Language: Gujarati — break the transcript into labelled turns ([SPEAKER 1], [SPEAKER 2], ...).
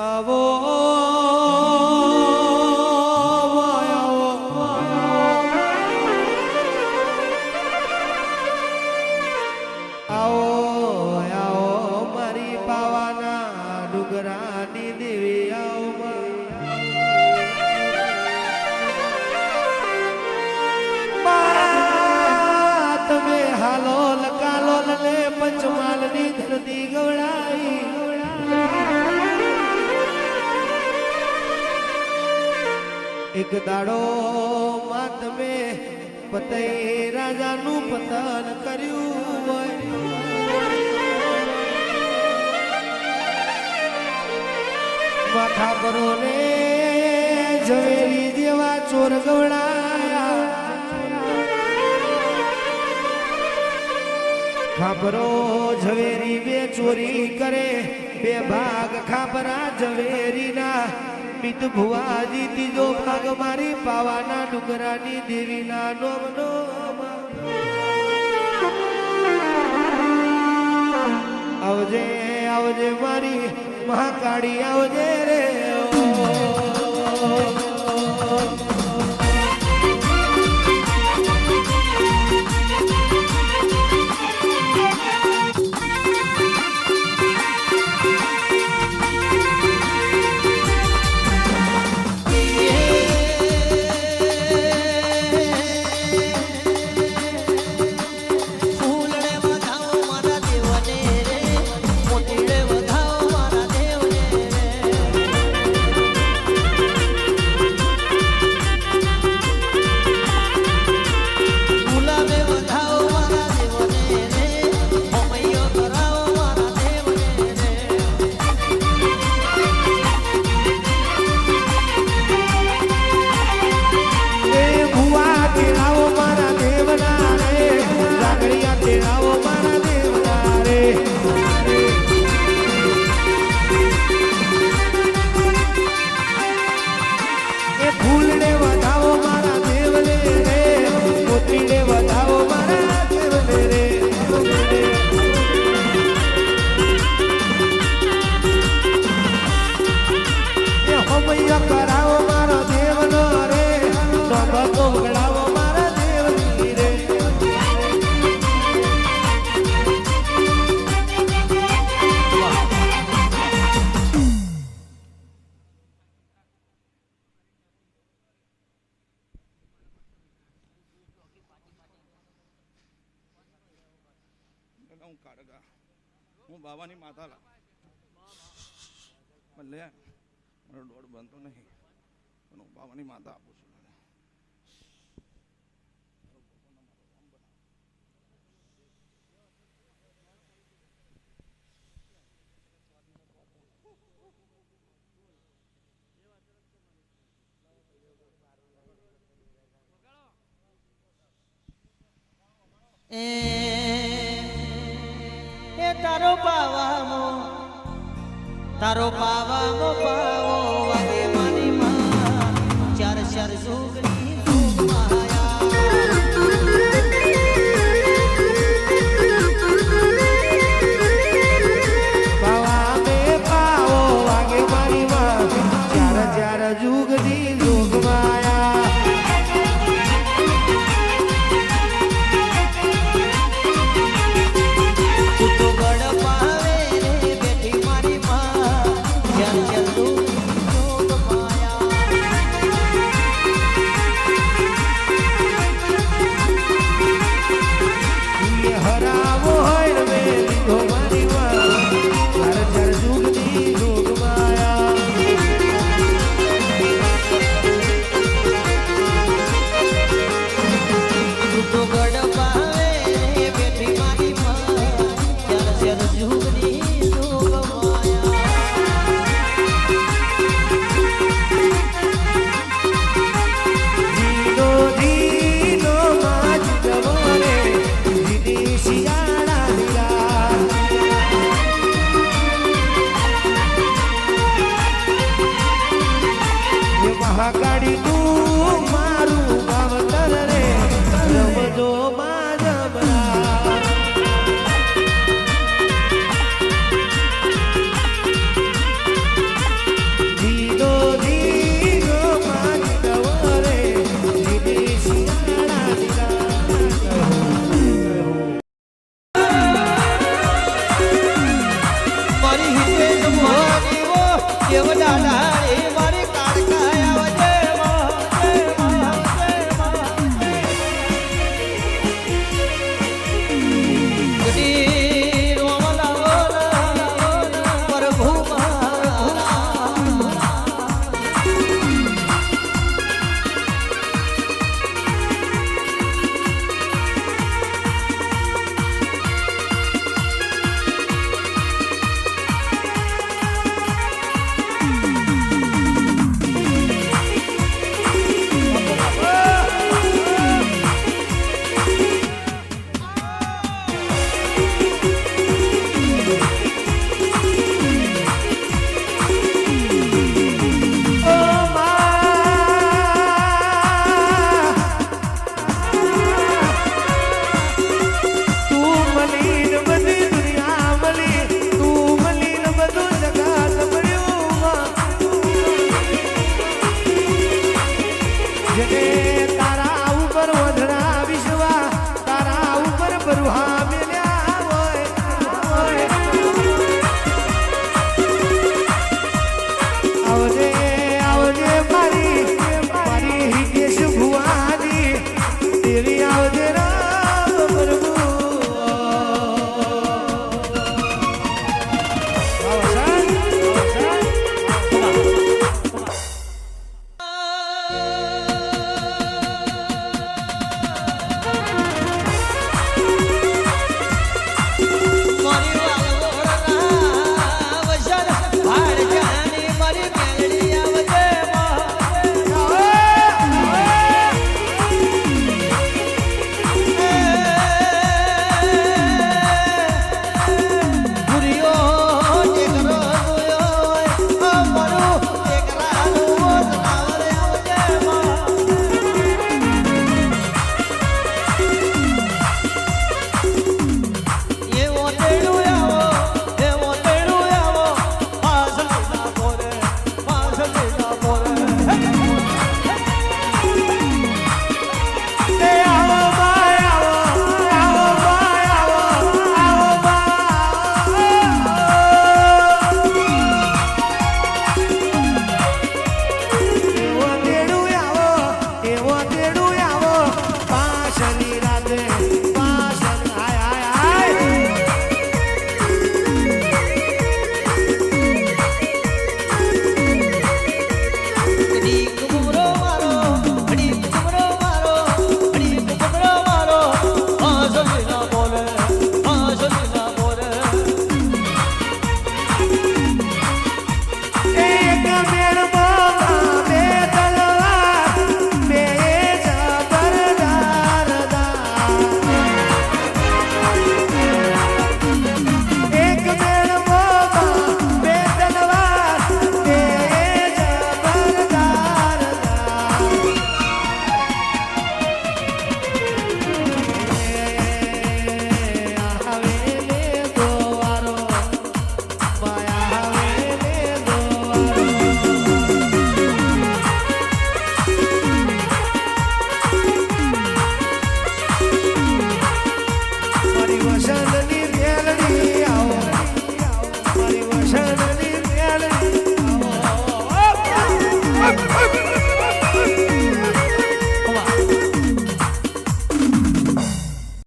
[SPEAKER 1] આવો હાલો લકાલો લલે પંચમાલની ધરતી ગવડાઈ એક દાડો માં તમે પતય રાજાનું પતન કર્યું હોય. માથા પરો ને ઝવેરી જેવા ચોર ગવડાયા. ખાબરો ઝવેરી બે ચોરી કરે, બે ભાગ ખાબરા ઝવેરીના મિત ભુવાજી, ત્રીજો ભાગ મારી પાવાના ડુંગરાની દેવીના નોમ નોમ આવજે આવજે મારી મહાકાળી, આવજે રે ઓ.
[SPEAKER 2] હું કાઢગા હું બાવાની માતા લા લે, મારો દોડ બનતો નહીં પણ હું બાવાની માતા આપું છું તને.
[SPEAKER 3] તારો પાવામો તારો પાવામો પાવો વાગે મારી માં ચાર ચાર જોગની
[SPEAKER 1] Ooh.